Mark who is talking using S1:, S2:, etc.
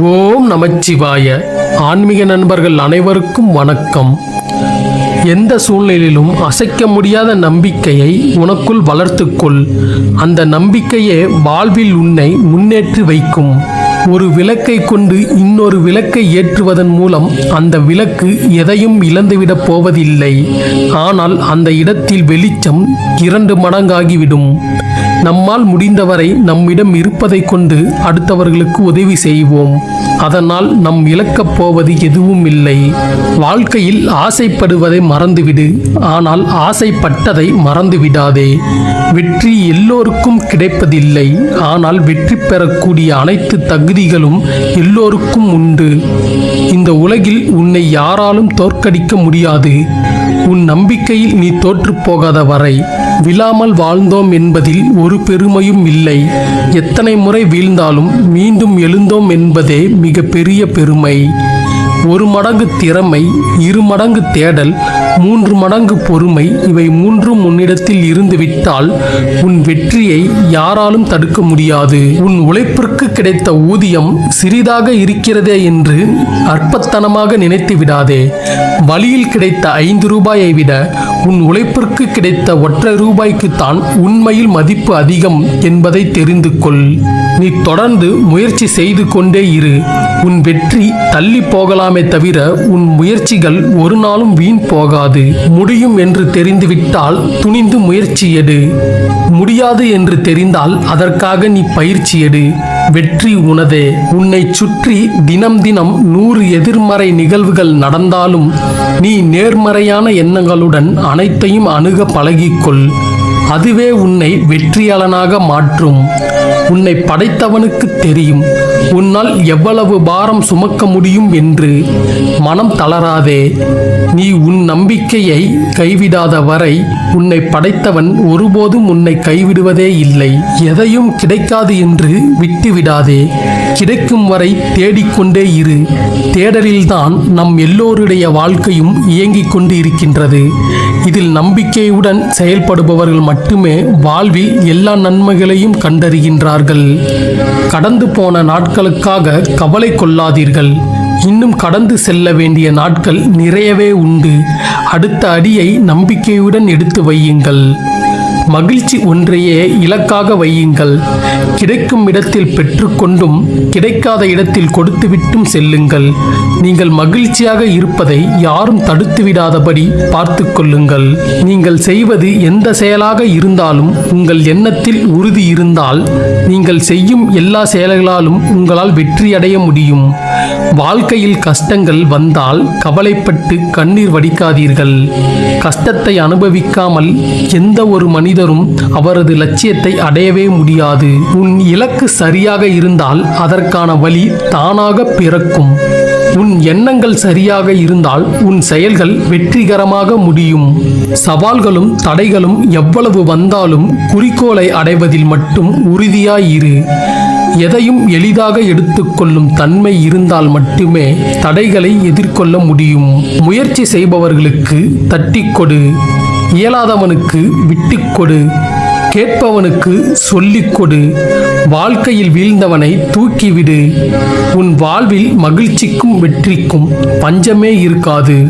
S1: ஓம் நமச்சிவாய. ஆன்மீக நண்பர்கள் அனைவருக்கும் வணக்கம். எந்த சூழ்நிலையிலும் அசைக்க முடியாத நம்பிக்கையை உனக்குள் வளர்த்துக்கொள். அந்த நம்பிக்கையே வாழ்வில் உன்னை முன்னேற்றி வைக்கும். ஒரு விளக்கை கொண்டு இன்னொரு விளக்கை ஏற்றுவதன் மூலம் அந்த விளக்கு எதையும் இழந்துவிடப் போவதில்லை. ஆனால் அந்த இடத்தில் வெளிச்சம் இரண்டு மடங்காகிவிடும். நம்மால் முடிந்தவரை நம்மிடம் இருப்பதை கொண்டு அடுத்தவர்களுக்கு உதவி செய்வோம். அதனால் நம் இழக்கப் போவது எதுவும் இல்லை. வாழ்க்கையில் ஆசைப்படுவதை மறந்துவிடு. ஆனால் ஆசைப்பட்டதை மறந்துவிடாதே. வெற்றி எல்லோருக்கும் கிடைப்பதில்லை. ஆனால் வெற்றி பெறக்கூடிய அனைத்து தகுதிகளும் எல்லோருக்கும் உண்டு. இந்த உலகில் உன்னை யாராலும் தோற்கடிக்க முடியாது. உன் நம்பிக்கையில் நீ தோற்றுப் போகாத வரை விழாமல் வாழ்ந்தோம் என்பதில் ஒரு பெருமையும் இல்லை. எத்தனை முறை வீழ்ந்தாலும் மீண்டும் எழுந்தோம் என்பதே மிக மிகப்பெரிய பெருமை ஒரு மடங்கு திறமை இரு மடங்கு தேடல் மூன்று மடங்கு பொறுமை இவை மூன்றும் உன்னிடத்தில் இருந்துவிட்டால் உன் வெற்றியை யாராலும் தடுக்க முடியாது. உன் உழைப்பிற்கு கிடைத்த ஊதியம் சிறிதாக இருக்கிறதே என்று அற்பத்தனமாக நினைத்து விடாதே. வழியில் கிடைத்த ஐந்து ரூபாயை விட உன் உழைப்பிற்கு கிடைத்த ஒற்றை ரூபாய்க்குத்தான் உண்மையில் மதிப்பு அதிகம் என்பதை தெரிந்து கொள். நீ தொடர்ந்து முயற்சி செய்து கொண்டே இரு. உன் வெற்றி தள்ளி போகலாமே தவிர உன் முயற்சிகள் ஒரு நாளும் வீண் போகாது. முடியும் என்று தெரிந்துவிட்டால் துணிந்து முயற்சி எடு. முடியாது என்று தெரிந்தால் அதற்காக நீ பயிற்சி எடு. வெற்றி உனதே. உன்னை சுற்றி தினம் தினம் நூறு எதிர்மறை நிகழ்வுகள் நடந்தாலும் நீ நேர்மறையான எண்ணங்களுடன் அனைத்தையும் அணுக பழகிக்கொள். அதுவே உன்னை வெற்றியாளனாக மாற்றும். உன்னை படைத்தவனுக்கு தெரியும். உன்னால் எவ்வளவு பாரம் சுமக்க முடியும் என்று மனம் தளராதே. நீ உன் நம்பிக்கையை கைவிடாத வரை உன்னை படைத்தவன் ஒருபோதும் உன்னை கைவிடுவதே இல்லை. எதையும் கிடைக்காது என்று விட்டுவிடாதே. கிடைக்கும் வரை தேடிக்கொண்டே இரு. தேடலில்தான் நம் எல்லோருடைய வாழ்க்கையும் இயங்கிக் கொண்டு இருக்கின்றது இதில் நம்பிக்கையுடன் செயல்படுபவர்கள் மட்டுமே வாழ்வில் எல்லா நன்மைகளையும் கண்டறிகின்றார்கள். கடந்து போன நாட்கள் நாட்களுக்காக கவலை கொள்ளாதீர்கள். இன்னும் கடந்து செல்ல வேண்டிய நாட்கள் நிறையவே உண்டு. அடுத்த அடியை நம்பிக்கையுடன் எடுத்து வையுங்கள். மகிழ்ச்சி ஒன்றையே இலக்காக வையுங்கள். கிடைக்கும் இடத்தில் பெற்றுக்கொண்டும் கிடைக்காத இடத்தில் கொடுத்துவிட்டும் செல்லுங்கள். நீங்கள் மகிழ்ச்சியாக இருப்பதை யாரும் தடுத்து விடாதபடி பார்த்து கொள்ளுங்கள். நீங்கள் செய்வது எந்த செயலாக இருந்தாலும் உங்கள் எண்ணத்தில் உறுதி இருந்தால் நீங்கள் செய்யும் எல்லா செயல்களாலும் உங்களால் வெற்றியடைய முடியும். வாழ்க்கையில் கஷ்டங்கள் வந்தால் கவலைப்பட்டு கண்ணீர் வடிக்காதீர்கள். கஷ்டத்தை அனுபவிக்காமல் எந்த ஒரு மனிதரும் அவரது லட்சியத்தை அடையவே முடியாது. உன் இலக்கு சரியாக இருந்தால் அதற்கான வழி தானாக பிறக்கும். உன் எண்ணங்கள் சரியாக இருந்தால் உன் செயல்கள் வெற்றிகரமாக முடியும். சவால்களும் தடைகளும் எவ்வளவு வந்தாலும் குறிக்கோளை அடைவதில் மட்டும் உறுதியாயிரு எதையும் எளிதாக எடுத்துக்கொள்ளும் தன்மை இருந்தால் மட்டுமே தடைகளை எதிர்கொள்ள முடியும். முயற்சி செய்பவர்களுக்கு தட்டிக்கொடு இயலாதவனுக்கு விட்டுக்கொடு கேட்பவனுக்கு சொல்லிக் கொடு. வாழ்க்கையில் வீழ்ந்தவனை தூக்கிவிடு. உன் வாழ்வில் மகிழ்ச்சிக்கும் வெற்றிக்கும் பஞ்சமே இருக்காது.